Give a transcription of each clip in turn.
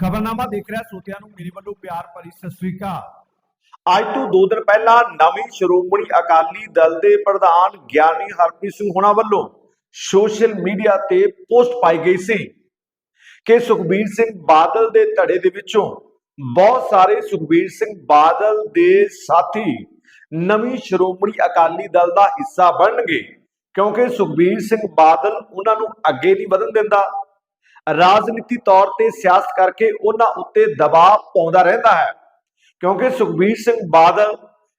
ਖਬਰਨਾਮਾ ਦੇਖ ਰਿਹਾ ਸਰੋਤਿਆਂ ਨੂੰ, ਮੇਰੇ ਵੱਲੋਂ ਪਿਆਰ ਭਰੀ ਸਤਿ ਸ੍ਰੀ ਅਕਾਲ। ਅੱਜ ਤੋਂ 2 ਦਿਨ ਪਹਿਲਾਂ ਨਵੀਂ ਸ਼੍ਰੋਮਣੀ ਅਕਾਲੀ ਦਲ ਦੇ ਪ੍ਰਧਾਨ ਗਿਆਨੀ ਹਰਪ੍ਰੀਤ ਸਿੰਘ ਹੁਣਾ ਵੱਲੋਂ ਸੋਸ਼ਲ ਮੀਡੀਆ ਤੇ ਪੋਸਟ ਪਾਈ ਗਈ ਸੀ ਕਿ ਸੁਖਬੀਰ ਸਿੰਘ ਬਾਦਲ ਦੇ ਧੜੇ ਦੇ ਵਿੱਚੋਂ ਬਹੁਤ ਸਾਰੇ ਸੁਖਬੀਰ ਸਿੰਘ ਬਾਦਲ ਦੇ ਸਾਥੀ ਨਵੀਂ ਸ਼੍ਰੋਮਣੀ ਅਕਾਲੀ ਦਲ ਦਾ ਹਿੱਸਾ ਬਣਨਗੇ, ਕਿਉਂਕਿ ਸੁਖਬੀਰ ਸਿੰਘ ਬਾਦਲ ਉਹਨਾਂ ਨੂੰ ਅੱਗੇ ਨਹੀਂ ਵਧਣ ਦਿੰਦਾ। ਰਾਜਨੀਤੀ ਤੌਰ ਤੇ ਸਿਆਸਤ ਕਰਕੇ ਉਹਨਾਂ ਉੱਤੇ ਦਬਾਅ ਪਾਉਂਦਾ ਰਹਿੰਦਾ ਹੈ। ਕਿਉਂਕਿ ਸੁਖਬੀਰ ਸਿੰਘ ਬਾਦਲ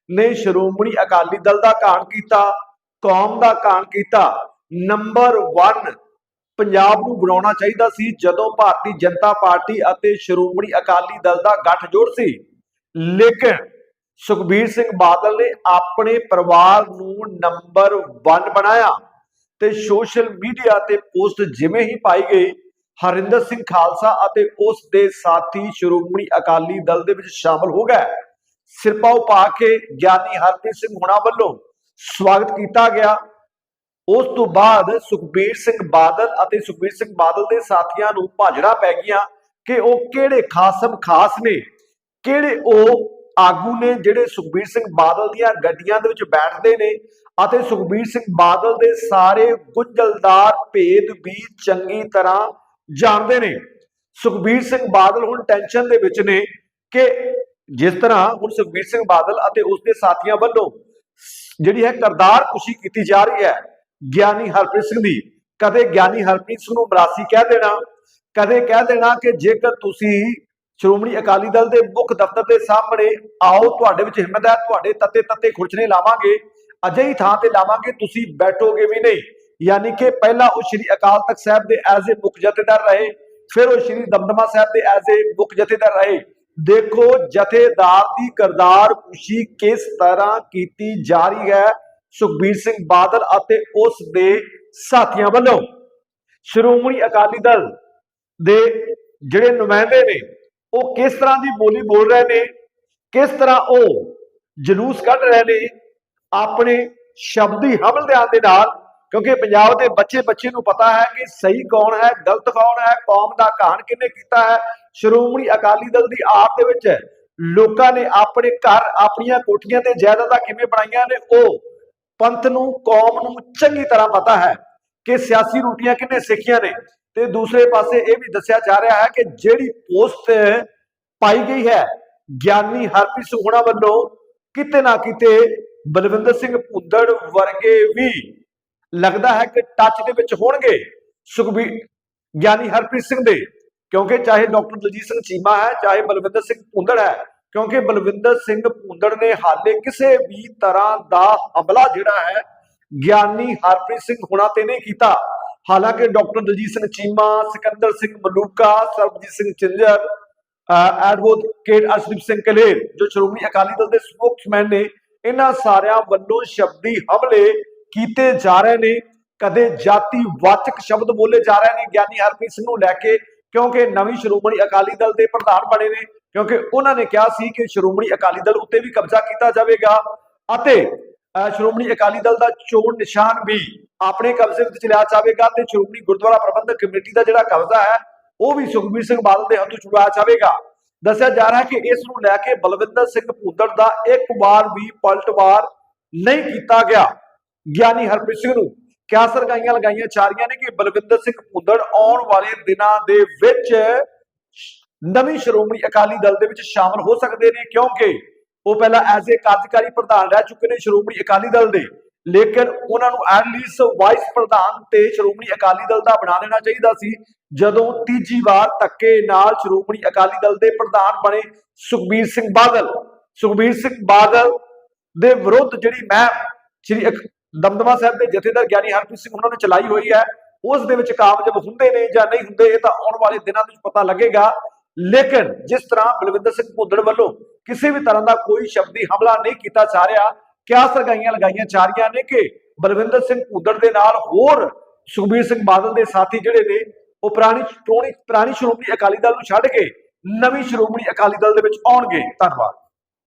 ਨੇ ਸ਼੍ਰੋਮਣੀ ਅਕਾਲੀ ਦਲ ਦਾ ਘਾਣ ਕੀਤਾ, ਕੌਮ ਦਾ ਘਾਣ ਕੀਤਾ। ਨੰਬਰ 1 ਪੰਜਾਬ ਨੂੰ ਬਣਾਉਣਾ ਚਾਹੀਦਾ ਸੀ, ਜਦੋਂ ਭਾਰਤੀ ਜਨਤਾ ਪਾਰਟੀ ਅਤੇ ਸ਼੍ਰੋਮਣੀ ਅਕਾਲੀ ਦਲ ਦਾ ਗੱਠਜੋੜ ਸੀ। ਲੇਕਿਨ ਸੁਖਬੀਰ ਸਿੰਘ ਬਾਦਲ ਨੇ ਆਪਣੇ ਪਰਿਵਾਰ ਨੂੰ ਨੰਬਰ 1 ਬਣਾਇਆ ਤੇ ਸੋਸ਼ਲ ਮੀਡੀਆ ਤੇ ਪੋਸਟ ਜਿਵੇਂ ਹੀ ਪਾਈ ਗਈ ਹਰਿੰਦਰ ਸਿੰਘ ਖਾਲਸਾ ਅਤੇ ਉਸ ਦੇ ਸਾਥੀ ਸ਼੍ਰੋਮਣੀ ਅਕਾਲੀ ਦਲ ਦੇ ਵਿੱਚ ਸ਼ਾਮਲ ਹੋ ਗਏ। ਸਿਰਪਾਉ ਪਾ ਕੇ ਗਿਆਨੀ ਹਰਪ੍ਰੀਤ ਸਿੰਘ ਹੁਣਾ ਵੱਲੋਂ ਸਵਾਗਤ ਕੀਤਾ ਗਿਆ। ਉਸ ਤੋਂ ਬਾਅਦ ਸੁਖਬੀਰ ਸਿੰਘ ਬਾਦਲ ਅਤੇ ਸੁਖਬੀਰ ਸਿੰਘ ਬਾਦਲ ਦੇ ਸਾਥੀਆਂ ਨੂੰ ਭਾਜੜਾ ਪੈ ਗਈਆਂ ਕਿ ਉਹ ਕਿਹੜੇ ਖਾਸਮ ਖਾਸ ਨੇ, ਕਿਹੜੇ ਉਹ ਆਗੂ ਨੇ ਜਿਹੜੇ ਸੁਖਬੀਰ ਸਿੰਘ ਬਾਦਲ ਦੀਆਂ ਗੱਡੀਆਂ ਦੇ ਵਿੱਚ ਬੈਠਦੇ ਨੇ ਅਤੇ ਸੁਖਬੀਰ ਸਿੰਘ ਬਾਦਲ ਦੇ ਸਾਰੇ ਗੁੰਝਲਦਾਰ ਭੇਦ ਵੀ ਚੰਗੀ ਤਰ੍ਹਾਂ ਜਾਣਦੇ ਨੇ। ਸੁਖਬੀਰ ਸਿੰਘ ਬਾਦਲ ਹੁਣ ਟੈਨਸ਼ਨ ਦੇ ਵਿੱਚ ਨੇ ਕਿ ਜਿਸ ਤਰ੍ਹਾਂ ਹੁਣ ਸੁਖਬੀਰ ਸਿੰਘ ਬਾਦਲ ਅਤੇ ਉਸ ਦੇ ਸਾਥੀਆਂ ਵੱਲੋਂ ਜਿਹੜੀ ਹੈ ਕਰਦਾਰ ਖੁਸ਼ੀ ਕੀਤੀ ਜਾ ਰਹੀ ਹੈ। ਗਿਆਨੀ ਹਰਪ੍ਰੀਤ ਸਿੰਘ ਦੀ। ਕਦੇ ਗਿਆਨੀ ਹਰਪ੍ਰੀਤ ਸਿੰਘ ਨੂੰ ਮਰਾਸੀ ਕਹਿ ਦੇਣਾ, ਕਦੇ ਕਹਿ ਦੇਣਾ ਕਿ ਜੇਕਰ ਤੁਸੀਂ ਸ਼੍ਰੋਮਣੀ ਅਕਾਲੀ ਦਲ ਦੇ ਮੁੱਖ ਦਫ਼ਤਰ ਦੇ ਸਾਹਮਣੇ ਆਓ, ਤੁਹਾਡੇ ਵਿੱਚ ਹਿੰਮਤ ਹੈ, ਤੁਹਾਡੇ ਤੱਤੇ ਤੱਤੇ ਖੁਰਚਣੇ ਲਾਵਾਂਗੇ, ਅਜਿਹੀ ਥਾਂ ਤੇ ਲਾਵਾਂਗੇ, ਤੁਸੀਂ ਬੈਠੋਗੇ ਵੀ ਨਹੀਂ। ਯਾਨੀ ਕਿ ਪਹਿਲਾਂ ਉਹ ਸ਼੍ਰੀ ਅਕਾਲ ਤਖਤ ਸਾਹਿਬ ਦੇ ਐਜ਼ ਏ ਮੁੱਖ ਜਥੇਦਾਰ ਰਹੇ, ਫਿਰ ਉਹ ਸ਼੍ਰੀ ਦਮਦਮਾ ਸਾਹਿਬ ਦੇ ਐਜ਼ ਏ ਮੁੱਖ ਜਥੇਦਾਰ ਰਹੇ। ਦੇਖੋ, ਜਥੇਦਾਰ ਦੀ ਕਰਦਾਰ ਖੁਸ਼ੀ ਕਿਸ ਤਰ੍ਹਾਂ ਕੀਤੀ ਜਾ ਰਹੀ ਹੈ, ਸੁਖਬੀਰ ਸਿੰਘ ਬਾਦਲ ਅਤੇ ਉਸ ਦੇ ਸਾਥੀਆਂ ਵੱਲੋਂ। ਸ਼੍ਰੋਮਣੀ ਅਕਾਲੀ ਦਲ ਦੇ ਜਿਹੜੇ ਨੁਮਾਇੰਦੇ ਨੇ, ਉਹ ਕਿਸ ਤਰ੍ਹਾਂ ਦੀ ਬੋਲੀ ਬੋਲ ਰਹੇ ਨੇ, ਕਿਸ ਤਰ੍ਹਾਂ ਉਹ ਜਲੂਸ ਕੱਢ ਰਹੇ ਨੇ, ਆਪਣੇ ਸ਼ਬਦੀ ਹਮਲਿਆਂ ਦੇ ਨਾਲ ਕਿਉਂਕਿ ਪੰਜਾਬ ਦੇ ਬੱਚੇ ਬੱਚੇ ਨੂੰ ਪਤਾ ਹੈ ਕਿ ਸਹੀ ਕੌਣ ਹੈ, ਗਲਤ ਕੌਣ ਹੈ, ਕੌਮ ਦਾ ਕਹਾਣ ਕਿੰਨੇ ਕੀਤਾ ਹੈ? ਸ਼੍ਰੋਮਣੀ ਅਕਾਲੀ ਦਲ ਦੀ ਆਪ ਦੇ ਵਿੱਚ ਲੋਕਾਂ ਨੇ ਆਪਣੇ ਘਰ ਆਪਣੀਆਂ ਕੋਠੀਆਂ ਤੇ ਜਾਇਦਾਦਾਂ ਕਿਵੇਂ ਬਣਾਈਆਂ ਨੇ? ਉਹ ਪੰਥ ਨੂੰ, ਕੌਮ ਨੂੰ ਚੰਗੀ ਤਰ੍ਹਾਂ ਪਤਾ ਹੈ ਕਿ ਸਿਆਸੀ ਰੂਟੀਆਂ ਕਿੰਨੇ ਸਿੱਖੀਆਂ ਨੇ। ਤੇ ਦੂਸਰੇ ਪਾਸੇ ਇਹ ਵੀ ਦੱਸਿਆ ਜਾ ਰਿਹਾ ਹੈ ਕਿ ਜਿਹੜੀ ਪੋਸਟ ਪਾਈ ਗਈ ਹੈ, ਗਿਆਨੀ ਹਰਪ੍ਰੀਤ ਸਿੰਘ ਹੁਣਾ ਵੱਲੋਂ, ਕਿਤੇ ਨਾ ਕਿਤੇ ਬਲਵਿੰਦਰ ਸਿੰਘ ਭੁੱਦੜ ਵਰਗੇ ਵੀ ਲੱਗਦਾ ਹੈ ਕਿ ਟੱਚ ਦੇ ਵਿੱਚ ਹੋਣਗੇ ਸੁਖਬੀਰ ਗਿਆਨੀ ਹਰਪ੍ਰੀਤ ਸਿੰਘ ਦੇ, ਕਿਉਂਕਿ ਚਾਹੇ ਡਾਕਟਰ ਦਲਜੀਤ ਸਿੰਘ ਚੀਮਾ ਹੈ, ਚਾਹੇ ਬਲਵਿੰਦਰ ਸਿੰਘ ਭੁੰਦੜ ਹੈ, ਕਿਉਂਕਿ ਬਲਵਿੰਦਰ ਸਿੰਘ ਭੁੰਦੜ ਨੇ ਹਾਲੇ ਕਿਸੇ ਵੀ ਤਰ੍ਹਾਂ ਦਾ ਹਮਲਾ ਜਿਹੜਾ ਹੈ, ਗਿਆਨੀ ਹਰਪ੍ਰੀਤ ਸਿੰਘ ਹੁਣਾ ਤੇ ਨਹੀਂ ਕੀਤਾ। ਹਾਲਾਂਕਿ ਡਾਕਟਰ ਦਲਜੀਤ ਸਿੰਘ ਚੀਮਾ, ਸਿਕੰਦਰ ਸਿੰਘ ਮਲੂਕਾ, ਸਰਬਜੀਤ ਸਿੰਘ ਚਿੰਜਰ ਐਡਵੋਕੇਟ ਅਰਸ਼ਦੀਪ ਸਿੰਘ ਕਲੇਰ, ਜੋ ਸ਼੍ਰੋਮਣੀ ਅਕਾਲੀ ਦਲ ਦੇ ਸਪੋਕਸਮੈਨ ਨੇ, ਇਹਨਾਂ ਸਾਰਿਆਂ ਵੱਲੋਂ ਸ਼ਬਦੀ ਹਮਲੇ ਕੀਤੇ ਜਾ ਰਹੇ ਨੇ, ਕਦੇ ਜਾਤੀ ਵਾਚਕ ਸ਼ਬਦ ਬੋਲੇ ਜਾ ਰਹੇ ਨੇ, ਗਿਆਨੀ ਹਰਪ੍ਰੀਤ ਸਿੰਘ ਨੂੰ ਲੈ ਕੇ, ਕਿਉਂਕਿ ਨਵੀਂ ਸ਼੍ਰੋਮਣੀ ਅਕਾਲੀ ਦਲ ਦੇ ਪ੍ਰਧਾਨ ਬਣੇ ਨੇ, ਕਿਉਂਕਿ ਉਹਨਾਂ ਨੇ ਕਿਹਾ ਸੀ ਕਿ ਸ਼੍ਰੋਮਣੀ ਅਕਾਲੀ ਦਲ ਉੱਤੇ ਵੀ ਕਬਜ਼ਾ ਕੀਤਾ ਜਾਵੇਗਾ ਅਤੇ ਸ਼੍ਰੋਮਣੀ ਅਕਾਲੀ ਦਲ ਦਾ ਚੋਣ ਨਿਸ਼ਾਨ ਵੀ ਆਪਣੇ ਕਬਜ਼ੇ ਵਿੱਚ ਲਿਆ ਜਾਵੇਗਾ ਤੇ ਸ਼੍ਰੋਮਣੀ ਗੁਰਦੁਆਰਾ ਪ੍ਰਬੰਧਕ ਕਮੇਟੀ ਦਾ ਜਿਹੜਾ ਕਬਜ਼ਾ ਹੈ, ਉਹ ਵੀ ਸੁਖਬੀਰ ਸਿੰਘ ਬਾਦਲ ਦੇ ਹੱਥੋਂ ਛੁਡਾਇਆ ਜਾਵੇਗਾ। ਦੱਸਿਆ ਜਾ ਰਿਹਾ ਹੈ ਕਿ ਇਸ ਨੂੰ ਲੈ ਕੇ ਬਲਵਿੰਦਰ ਸਿੰਘ ਭੁੱਦੜ ਦਾ ਇੱਕ ਵਾਰ ਵੀ ਪਲਟਵਾਰ ਨਹੀਂ ਕੀਤਾ ਗਿਆ। ਗਿਆਨੀ ਹਰਪ੍ਰੀਤ ਸਿੰਘ ਨੂੰ ਕਿਆ ਸਰਗਾਈਆਂ ਲਗਾਈਆਂ ਜਾ ਰਹੀਆਂ ਨੇ ਕਿ ਬਲਵਿੰਦਰ ਸਿੰਘ ਭੁੱਦੜ ਆਉਣ ਵਾਲੇ ਦਿਨਾਂ ਦੇ ਵਿੱਚ ਨਵੀਂ ਸ਼੍ਰੋਮਣੀ ਅਕਾਲੀ ਦਲ ਦੇ ਵਿੱਚ ਸ਼ਾਮਲ ਹੋ ਸਕਦੇ ਨੇ, ਕਿਉਂਕਿ ਉਹ ਪਹਿਲਾਂ ਐਜ਼ ਏ ਕਾਰਜਕਾਰੀ ਪ੍ਰਧਾਨ ਰਹਿ ਚੁੱਕੇ ਨੇ ਸ਼੍ਰੋਮਣੀ ਅਕਾਲੀ ਦਲ ਦੇ। ਲੇਕਿਨ ਉਹਨਾਂ ਨੂੰ ਐਟਲੀਸਟ ਵਾਈਸ ਪ੍ਰਧਾਨ ਤੇ ਸ਼੍ਰੋਮਣੀ ਅਕਾਲੀ ਦਲ ਦਾ ਬਣਾ ਦੇਣਾ ਚਾਹੀਦਾ ਸੀ। ਜਦੋਂ ਤੀਜੀ ਵਾਰ ਧੱਕੇ ਨਾਲ ਸ਼੍ਰੋਮਣੀ ਅਕਾਲੀ ਦਲ ਦੇ ਪ੍ਰਧਾਨ ਬਣੇ ਸੁਖਬੀਰ ਸਿੰਘ ਬਾਦਲ। ਸੁਖਬੀਰ ਸਿੰਘ ਬਾਦਲ ਦੇ ਵਿਰੁੱਧ ਜਿਹੜੀ ਮੈਂ ਸ਼੍ਰੀ ਅਕ- ਦਮਦਮਾ ਸਾਹਿਬ ਦੇ ਜਥੇਦਾਰ ਗਿਆਨੀ ਹਰਪ੍ਰੀਤ ਸਿੰਘ ਉਹਨਾਂ ਨੇ ਚਲਾਈ ਹੋਈ ਹੈ। ਉਸ ਦੇ ਵਿੱਚ ਕਾਮਯਾਬ ਹੁੰਦੇ ਨੇ ਜਾਂ ਨਹੀਂ ਹੁੰਦੇ, ਇਹ ਤਾਂ ਆਉਣ ਵਾਲੇ ਦਿਨਾਂ ਵਿੱਚ ਪਤਾ ਲੱਗੇਗਾ। ਲੇਕਿਨ ਜਿਸ ਤਰ੍ਹਾਂ ਬਲਵਿੰਦਰ ਸਿੰਘ ਭੁੱਦੜ ਵੱਲੋਂ ਕਿਸੇ ਵੀ ਤਰ੍ਹਾਂ ਦਾ ਕੋਈ ਸ਼ਬਦੀ ਹਮਲਾ ਨਹੀਂ ਕੀਤਾ ਜਾ ਰਿਹਾ, ਕਿਆ ਸਰਗਾਈਆਂ ਲਗਾਈਆਂ ਜਾ ਰਹੀਆਂ ਨੇ ਕਿ ਬਲਵਿੰਦਰ ਸਿੰਘ ਭੁੱਦੜ ਦੇ ਨਾਲ ਹੋਰ ਸੁਖਬੀਰ ਸਿੰਘ ਬਾਦਲ ਦੇ ਸਾਥੀ ਜਿਹੜੇ ਨੇ, ਉਹ ਪੁਰਾਣੀ ਪੁਰਾਣੀ ਪੁਰਾਣੀ ਸ਼੍ਰੋਮਣੀ ਅਕਾਲੀ ਦਲ ਨੂੰ ਛੱਡ ਕੇ ਨਵੀਂ ਸ਼੍ਰੋਮਣੀ ਅਕਾਲੀ ਦਲ ਦੇ ਵਿੱਚ ਆਉਣਗੇ। ਧੰਨਵਾਦ।